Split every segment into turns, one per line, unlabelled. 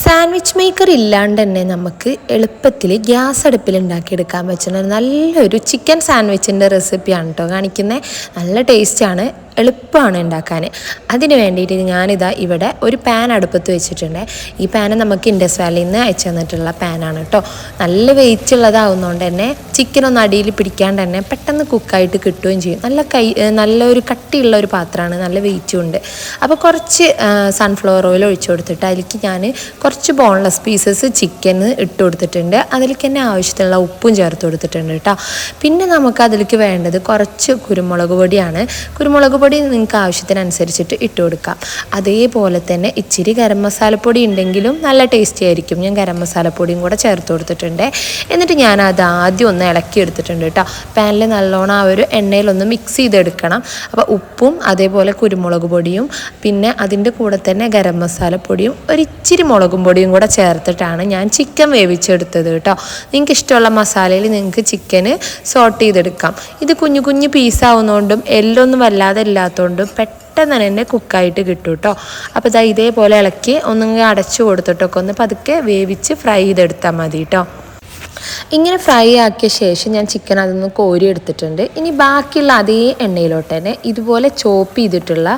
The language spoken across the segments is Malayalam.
സാൻഡ്വിച്ച് മേക്കർ ഇല്ലാണ്ട് തന്നെ നമുക്ക് എളുപ്പത്തിൽ ഗ്യാസ് അടുപ്പിൽ ഉണ്ടാക്കിയെടുക്കാൻ പറ്റുന്ന നല്ലൊരു ചിക്കൻ സാൻഡ്വിച്ചിന്റെ റെസിപ്പിയാണ് കേട്ടോ കാണിക്കുന്നത് നല്ല ടേസ്റ്റാണ്. എളുപ്പമാണ് ഉണ്ടാക്കാൻ. അതിന് വേണ്ടിയിട്ട് ഞാനിതാ ഇവിടെ ഒരു പാൻ അടുപ്പത്ത് വെച്ചിട്ടുണ്ട്. ഈ പാന് നമുക്ക് ഇൻഡസ് വാലിയിൽ നിന്ന് അയച്ചു തന്നിട്ടുള്ള പാനാണ് കേട്ടോ. നല്ല വെയിറ്റ് ഉള്ളതാവുന്നതുകൊണ്ട് തന്നെ ചിക്കൻ ഒന്ന് അടിയിൽ പിടിക്കാണ്ട് തന്നെ പെട്ടെന്ന് കുക്കായിട്ട് കിട്ടുകയും ചെയ്യും. നല്ല കൈ നല്ലൊരു കട്ടിയുള്ള ഒരു പാത്രമാണ്. നല്ല വെയിറ്റും ഉണ്ട്. അപ്പോൾ കുറച്ച് സൺഫ്ലവർ ഓയിൽ ഒഴിച്ചു കൊടുത്തിട്ട് അതിലേക്ക് ഞാൻ കുറച്ച് ബോൺലെസ് പീസസ് ചിക്കൻ ഇട്ട് കൊടുത്തിട്ടുണ്ട്. അതിലേക്ക് തന്നെ ആവശ്യത്തിനുള്ള ഉപ്പും ചേർത്ത് കൊടുത്തിട്ടുണ്ട് കേട്ടോ. പിന്നെ നമുക്ക് അതിലേക്ക് വേണ്ടത് കുറച്ച് കുരുമുളക് പൊടിയാണ്. കുരുമുളക് പൊടി നിങ്ങൾക്ക് ആവശ്യത്തിനനുസരിച്ചിട്ട് ഇട്ട് കൊടുക്കാം. അതേപോലെ തന്നെ ഇച്ചിരി ഗരം മസാലപ്പൊടി ഉണ്ടെങ്കിലും നല്ല ടേസ്റ്റി ആയിരിക്കും. ഞാൻ ഗരം മസാലപ്പൊടിയും കൂടെ ചേർത്ത് കൊടുത്തിട്ടുണ്ട്. എന്നിട്ട് ഞാൻ അത് ആദ്യം ഒന്ന് ഇളക്കി എടുത്തിട്ടുണ്ട് കേട്ടോ പാനിൽ നല്ലോണം ആ ഒരു എണ്ണയിലൊന്ന് മിക്സ് ചെയ്തെടുക്കണം. അപ്പോൾ ഉപ്പും അതേപോലെ കുരുമുളക് പൊടിയും പിന്നെ അതിന്റെ കൂടെ തന്നെ ഗരം മസാലപ്പൊടിയും ഒരിച്ചിരി മുളകും പൊടിയും കൂടെ ചേർത്തിട്ടാണ് ഞാൻ ചിക്കൻ വേവിച്ചെടുത്തത് കേട്ടോ നിങ്ങൾക്ക് ഇഷ്ടമുള്ള മസാലയിൽ നിങ്ങൾക്ക് ചിക്കന് സോട്ട് ചെയ്തെടുക്കാം. ഇത് കുഞ്ഞു കുഞ്ഞു പീസാവുന്നതുകൊണ്ടും എല്ലൊന്നും വല്ലാതെ ഇല്ലാത്തതുകൊണ്ടും പെട്ടെന്ന് തന്നെ കുക്കായിട്ട് കിട്ടും കേട്ടോ അപ്പോൾ ഇതാ ഇതേപോലെ ഇളക്കി ഒന്നിങ്ങനെ അടച്ചു കൊടുത്തിട്ടൊക്കെ ഒന്ന് പതുക്കെ വേവിച്ച് ഫ്രൈ ചെയ്തെടുത്താൽ മതി കേട്ടോ ഇങ്ങനെ ഫ്രൈ ആക്കിയ ശേഷം ഞാൻ ചിക്കൻ അതൊന്ന് കോരി എടുത്തിട്ടുണ്ട്. ഇനി ബാക്കിയുള്ള അതേ എണ്ണയിലോട്ട് തന്നെ ഇതുപോലെ ചോപ്പ് ചെയ്തിട്ടുള്ള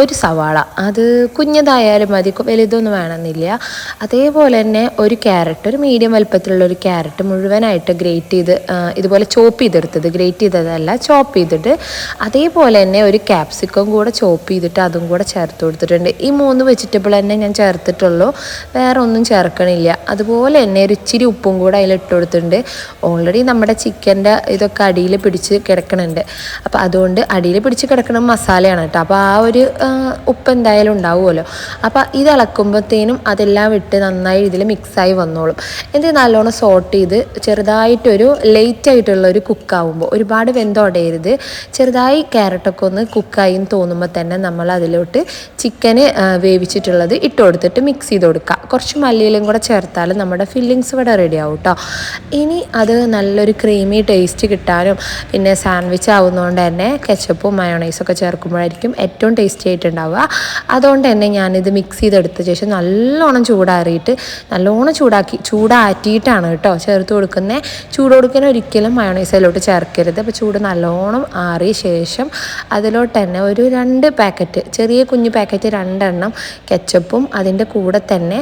ഒരു സവാള. അത് കുഞ്ഞതായാലും മതി വലുതൊന്നും വേണമെന്നില്ല. അതേപോലെ തന്നെ ഒരു ക്യാരറ്റ് ഒരു മീഡിയം വലുപ്പത്തിലുള്ള ഒരു ക്യാരറ്റ് മുഴുവനായിട്ട് ഗ്രേറ്റ് ചെയ്ത് ഇതുപോലെ ചോപ്പ് ചെയ്തെടുത്തത്. ഗ്രേറ്റ് ചെയ്തതല്ല ചോപ്പ് ചെയ്തിട്ട് അതേപോലെ തന്നെ ഒരു ക്യാപ്സിക്കം കൂടെ ചോപ്പ് ചെയ്തിട്ട് അതും കൂടെ ചേർത്ത് കൊടുത്തിട്ടുണ്ട്. ഈ മൂന്ന് വെജിറ്റബിൾ തന്നെ ഞാൻ ചേർത്തിട്ടുള്ളൂ. വേറെ ഒന്നും ചേർക്കണില്ല. അതുപോലെ തന്നെ ഒരു ഇച്ചിരി ഉപ്പും കൂടെ അതിൽ ഇട്ട് കൊടുത്തിട്ടുണ്ട് ഓൾറെഡി നമ്മുടെ ചിക്കന്റെ ഇതൊക്കെ അടിയിൽ പിടിച്ച് കിടക്കണുണ്ട്. അപ്പോൾ അതുകൊണ്ട് അടിയിൽ പിടിച്ച് കിടക്കണ മസാലയാണ് കേട്ടോ. അപ്പോൾ ആ ഒരു ഉപ്പ് എന്തായാലും ഉണ്ടാവുമല്ലോ. അപ്പോൾ ഇത് ഇളക്കുമ്പോഴത്തേനും അതെല്ലാം വിട്ട് നന്നായി ഇതിൽ മിക്സായി വന്നോളും. എന്നിട്ട് നല്ലോണം സോട്ട് ചെയ്ത് ചെറുതായിട്ടൊരു ലേറ്റ് ആയിട്ടുള്ള ഒരു കുക്കാവുമ്പോൾ ഒരുപാട് വെന്തോടയരുത് ചെറുതായി ക്യാരറ്റൊക്കെ ഒന്ന് കുക്കായി തോന്നുമ്പോൾ തന്നെ നമ്മൾ അതിലോട്ട് ചിക്കന് വേവിച്ചിട്ടുള്ളത് ഇട്ട് കൊടുത്തിട്ട് മിക്സ് ചെയ്ത് കൊടുക്കുക. കുറച്ച് മല്ലിയിലും കൂടെ ചേർത്താൽ നമ്മുടെ ഫില്ലിങ്സ് ഇവിടെ റെഡി ആവും കേട്ടോ. ഇനി അത് നല്ലൊരു ക്രീമി ടേസ്റ്റ് കിട്ടാനും പിന്നെ സാൻഡ്വിച്ച് ആവുന്നതുകൊണ്ട് തന്നെ കെച്ചപ്പും മയോണൈസൊക്കെ ചേർക്കുമ്പോഴായിരിക്കും ഏറ്റവും ടേസ്റ്റി ആയിട്ടുണ്ടാവുക. അതുകൊണ്ട് തന്നെ ഞാനിത് മിക്സ് ചെയ്തെടുത്ത ശേഷം നല്ലോണം ചൂടാറിയിട്ട് നല്ലോണം ചൂടാക്കി ചൂടാറ്റിയിട്ടാണ് കേട്ടോ ചേർത്ത് കൊടുക്കുന്നത് ചൂട് കൊടുക്കുന്ന ഒരിക്കലും മയോണൈസ് അതിലോട്ട് ചേർക്കരുത്. അപ്പോൾ ചൂട് നല്ലോണം ആറിയ ശേഷം അതിലോട്ട് തന്നെ ഒരു രണ്ട് പാക്കറ്റ് ചെറിയ കുഞ്ഞു പാക്കറ്റ് രണ്ടെണ്ണം കെച്ചപ്പും അതിന്റെ കൂടെ തന്നെ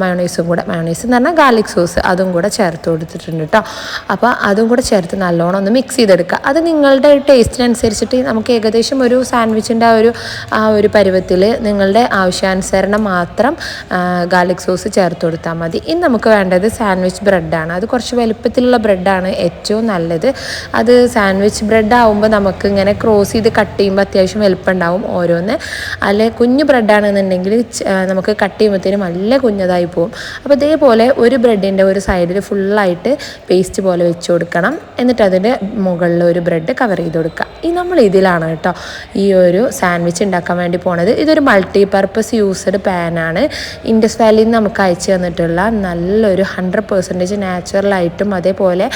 മയോണൈസും കൂടെ. മയോണൈസ് എന്ന് പറഞ്ഞാൽ ഗാർലിക് സോസ് അതും കൂടെ കൊടുത്തിട്ടുണ്ട് കേട്ടോ അപ്പോൾ അതും കൂടെ ചേർത്ത് നല്ലോണം ഒന്ന് മിക്സ് ചെയ്തെടുക്കുക. അത് നിങ്ങളുടെ ടേസ്റ്റിനനുസരിച്ചിട്ട് നമുക്ക് ഏകദേശം ഒരു സാൻഡ്വിച്ചിന്റെ ആ ഒരു ആ ഒരു പരുവത്തിൽ നിങ്ങളുടെ ആവശ്യാനുസരണം മാത്രം ഗാർലിക് സോസ് ചേർത്ത് കൊടുത്താൽ മതി. ഇനി നമുക്ക് വേണ്ടത് സാൻഡ്വിച്ച് ബ്രെഡാണ് അത് കുറച്ച് വലുപ്പത്തിലുള്ള ബ്രെഡാണ് ഏറ്റവും നല്ലത്. അത് സാൻഡ്വിച്ച് ബ്രെഡ് ആകുമ്പോൾ നമുക്ക് ഇങ്ങനെ ക്രോസ് ചെയ്ത് കട്ട് ചെയ്യുമ്പോൾ അത്യാവശ്യം വലുപ്പം ഉണ്ടാവും ഓരോന്ന്. അല്ലെ കുഞ്ഞ് ബ്രെഡാണെന്നുണ്ടെങ്കിൽ നമുക്ക് കട്ട് ചെയ്യുമ്പോഴത്തേനും നല്ല കുഞ്ഞതായി പോകും അപ്പോൾ ഇതേപോലെ ഒരു ബ്രെഡിന്റെ ഒരു സൈഡിൽ ഫുള്ളായിട്ട് പേസ്റ്റ് പോലെ വെച്ച് കൊടുക്കണം. എന്നിട്ട് അതിന്റെ മുകളിൽ ഒരു ബ്രെഡ് കവർ ചെയ്ത് കൊടുക്കുക. ഈ നമ്മൾ ഇതിലാണ് കേട്ടോ ഈ ഒരു സാൻഡ്വിച്ച് ഉണ്ടാക്കാൻ വേണ്ടി പോണത്. ഇതൊരു മൾട്ടി പർപ്പസ് യൂസ്ഡ് പാനാണ് ഇൻഡസ് വാലിയിൽ നിന്ന് നമുക്ക് അയച്ചു തന്നിട്ടുള്ള നല്ലൊരു ഹൺഡ്രഡ് പെർസെന്റേജ് നാച്ചുറലായിട്ടും അതേപോലെ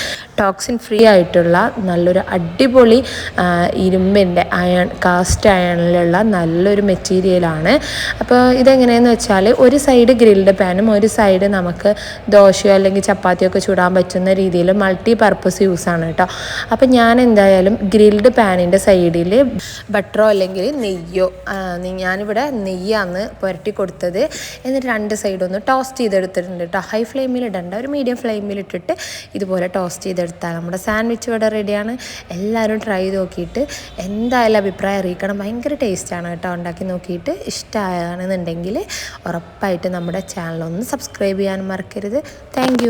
ടോക്സിൻ ഫ്രീ ആയിട്ടുള്ള നല്ലൊരു അടിപൊളി ഇരുമ്പിന്റെ അയൺ കാസ്റ്റ് അയണിലുള്ള നല്ലൊരു മെറ്റീരിയലാണ് അപ്പോൾ ഇതെങ്ങനെയെന്ന് വെച്ചാൽ ഒരു സൈഡ് ഗ്രിൽഡ് പാനും ഒരു സൈഡ് നമുക്ക് ദോശയോ അല്ലെങ്കിൽ ചപ്പാത്തിയൊക്കെ ചൂടാൻ പറ്റുന്ന രീതിയിൽ മൾട്ടി പർപ്പസ് യൂസ് ആണ് കേട്ടോ. അപ്പം ഞാൻ എന്തായാലും ഗ്രിൽഡ് പാനിന്റെ സൈഡിൽ ബട്ടറോ അല്ലെങ്കിൽ നെയ്യോ ഞാനിവിടെ നെയ്യാണ് പുരട്ടി കൊടുത്തത്. എന്നിട്ട് രണ്ട് സൈഡൊന്ന് ടോസ്റ്റ് ചെയ്തെടുത്തിട്ടുണ്ട് കേട്ടോ. ഹൈ ഫ്ലെയിമിൽ ഇടണ്ട ഒരു മീഡിയം ഫ്ലെയിമിൽ ഇട്ടിട്ട് ഇതുപോലെ ടോസ്റ്റ് ചെയ്തെടുത്താൽ നമ്മുടെ സാൻഡ്വിച്ച് ഇവിടെ റെഡിയാണ് എല്ലാവരും ട്രൈ ചെയ്ത് നോക്കിയിട്ട് എന്തായാലും അഭിപ്രായം അറിയിക്കണം. ഭയങ്കര ടേസ്റ്റാണ് കേട്ടോ ഉണ്ടാക്കി നോക്കിയിട്ട്. ഇഷ്ടമാണെന്നുണ്ടെങ്കിൽ ഉറപ്പായിട്ട് നമ്മുടെ ചാനൽ ഒന്ന് സബ്സ്ക്രൈബ് ചെയ്യാൻ മറക്കരുത്. താങ്ക്